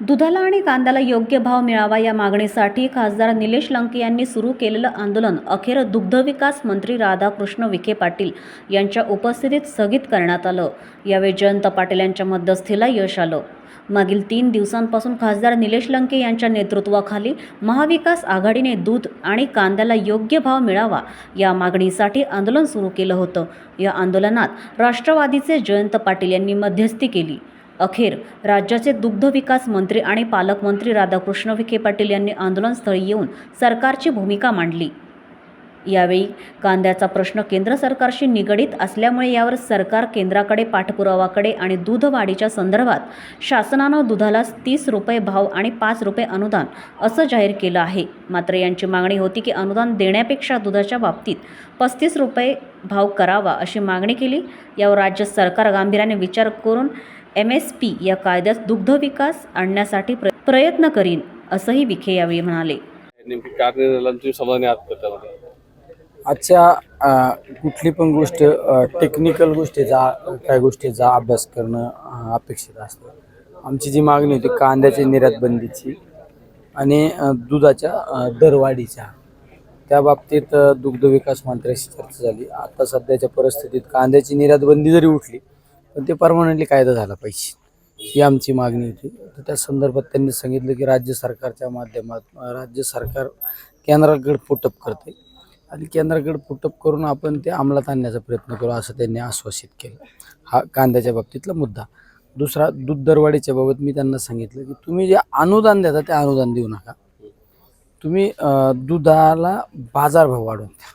दुधाला आणि कांद्याला योग्य भाव मिळावा या मागणीसाठी खासदार निलेश लंके यांनी सुरू केलेलं आंदोलन अखेर दुग्धविकास मंत्री राधाकृष्ण विखे पाटील यांच्या उपस्थितीत स्थगित करण्यात आलं. यावेळी जयंत पाटील यांच्या मध्यस्थीला यश आलं. मागील तीन दिवसांपासून खासदार निलेश लंके यांच्या नेतृत्वाखाली महाविकास आघाडीने दूध आणि कांद्याला योग्य भाव मिळावा या मागणीसाठी आंदोलन सुरू केलं होतं. या आंदोलनात राष्ट्रवादीचे जयंत पाटील यांनी मध्यस्थी केली. अखेर राज्याचे दुग्ध विकास मंत्री आणि पालकमंत्री राधाकृष्ण विखे पाटील यांनी आंदोलनस्थळी येऊन सरकारची भूमिका मांडली. यावेळी कांद्याचा प्रश्न केंद्र सरकारशी निगडीत असल्यामुळे यावर सरकार केंद्राकडे पाठपुरावाकडे आणि दूध वाढीच्या संदर्भात शासनानं दुधाला तीस रुपये भाव आणि पाच रुपये अनुदान असं जाहीर केलं आहे. मात्र यांची मागणी होती की अनुदान देण्यापेक्षा दुधाच्या बाबतीत पस्तीस रुपये भाव करावा अशी मागणी केली. यावर राज्य सरकार गांभीर्याने विचार करून एम एस पी या कायद्यात दुग्ध विकास आणण्यासाठी प्र प्रयत्न करीन असंही विखे यावेळी म्हणाले. आजच्या कुठली पण गोष्ट टेक्निकल गोष्टीचा काही गोष्टीचा अभ्यास करणं अपेक्षित असतं. आमची जी मागणी होती कांद्याच्या निर्यात बंदीची आणि दुधाच्या दरवाढीच्या. त्या बाबतीत दुग्ध विकास मंत्र्याशी चर्चा झाली. आता सध्याच्या परिस्थितीत कांद्याची निर्यात बंदी जरी उठली पण ते परमनंटली कायदा झाला पाहिजे. ही आमची मागणी होती. तर त्या संदर्भात त्यांनी सांगितलं की राज्य सरकारच्या माध्यमात राज्य सरकार केंद्राकडे पुटअप करते. आणि केंद्राकडे पुटअप करून आपण ते अंमलात आणण्याचा प्रयत्न करू असं त्यांनी आश्वासित केलं. हा कांद्याच्या बाबतीतला मुद्दा. दुसरा दूध दरवाढीच्या बाबत मी त्यांना सांगितलं की तुम्ही जे अनुदान देता ते अनुदान देऊ नका. तुम्ही दुधाला बाजारभाव वाढवून द्या.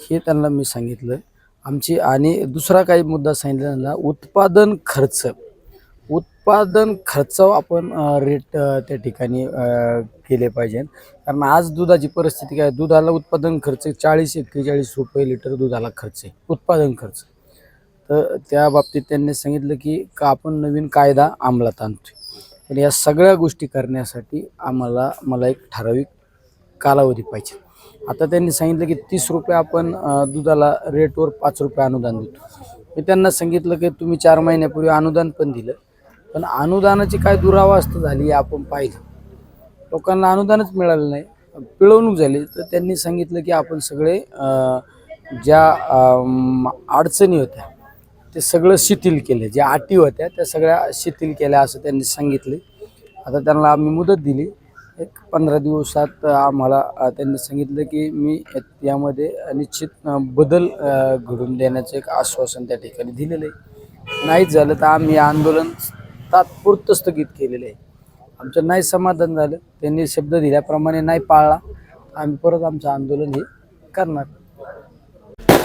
हे त्यांना मी सांगितलं. आमची आणि दुसरा काही मुद्दा सांगितला उत्पादन खर्च. उत्पादन खर्च आपण रेट त्या ठिकाणी केले पाहिजे. कारण आज दुधाची परिस्थिती काय दुधाला उत्पादन खर्च चाळीस एक्केचाळीस रुपये लिटर दुधाला खर्च आहे. उत्पादन खर्च. तर त्या बाबतीत त्यांनी सांगितलं की का आपण नवीन कायदा अंमलात आणतोय. तर या सगळ्या गोष्टी करण्यासाठी आम्हाला मला एक ठराविक कालावधी पाहिजे. आता त्यांनी सांगितलं की तीस रुपये आपण दुधाला रेटवर पाच रुपये अनुदान देतो. मी त्यांना सांगितलं की तुम्ही चार महिन्यापूर्वी अनुदान पण दिलं पण अनुदानाची काय दुरावस्था झाली आपण पाहिलं. लोकांना अनुदानच मिळालं नाही पिळवणूक झाली. तर त्यांनी सांगितलं की आपण सगळे ज्या अडचणी होत्या ते सगळं शिथिल केलं. ज्या अटी होत्या त्या सगळ्या शिथिल केल्या असं त्यांनी सांगितले. आता त्यांना आम्ही मुदत दिली. एक पंधरा दिवसात आम्हाला त्यांनी सांगितलं की मी यामध्ये निश्चित बदल घडून देण्याचं एक आश्वासन त्या ठिकाणी दिलेलं आहे. नाहीच झालं तर आम्ही आंदोलन तात्पुरतं स्थगित केलेलं आहे. आमचं नाही समाधान झालं. त्यांनी शब्द दिल्याप्रमाणे नाही पाळला. आम्ही परत आमचं आंदोलन हे करणार.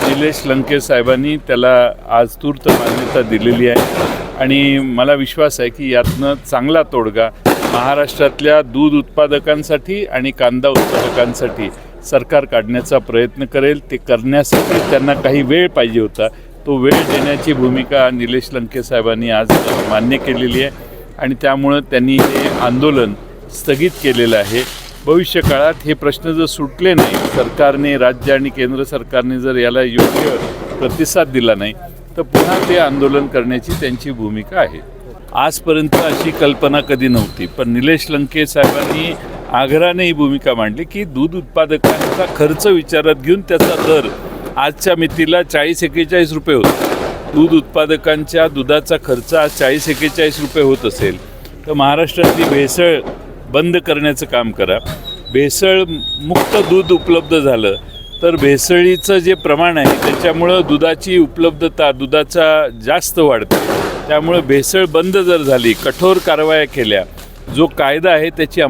निलेश लंके साहेबांनी त्याला आज तूर्त मान्यता दिलेली आहे. आणि मला विश्वास आहे की यातनं चांगला तोडगा महाराष्ट्रातल्या दूध उत्पादकांसाठी आणि कांदा उत्पादकांसाठी सरकार काढण्याचा प्रयत्न करेल. ते करण्यासाठी त्यांना काही वेळ पाहिजे होता. तो वेळ देण्याची भूमिका निलेश लंके साहेबांनी आज मान्य केलेली आहे. आणि त्यामुळं त्यांनी हे आंदोलन स्थगित केलेलं आहे. भविष्य काळात हे प्रश्न जर सुटले नाही सरकारने राज्य आणि केंद्र सरकारने जर याला योग्य प्रतिसाद दिला नाही तर पुन्हा ते आंदोलन करण्याची त्यांची भूमिका आहे. आजपर्यंत अशी कल्पना कधी नव्हती. पण निलेश लंके साहेबांनी आग्रहाने ही भूमिका मांडली की दूध उत्पादकांचा खर्च विचारात घेऊन त्याचा दर आजच्या मितीला चाळीस एक्केचाळीस रुपये होतो. दूध उत्पादकांच्या दुधाचा खर्च आज चाळीस एक्केचाळीस रुपये होत असेल. तर महाराष्ट्रातली भेसळ बंद करण्याचं काम करा. भेसळ मुक्त दूध उपलब्ध झालं तर भेसळीचं जे प्रमाण आहे त्याच्यामुळं दुधाची उपलब्धता दुधाचा जास्त वाढते. त्यामुळे भेसळ बंद जर झाली कठोर कारवाया केल्या जो कायदा आहे त्याची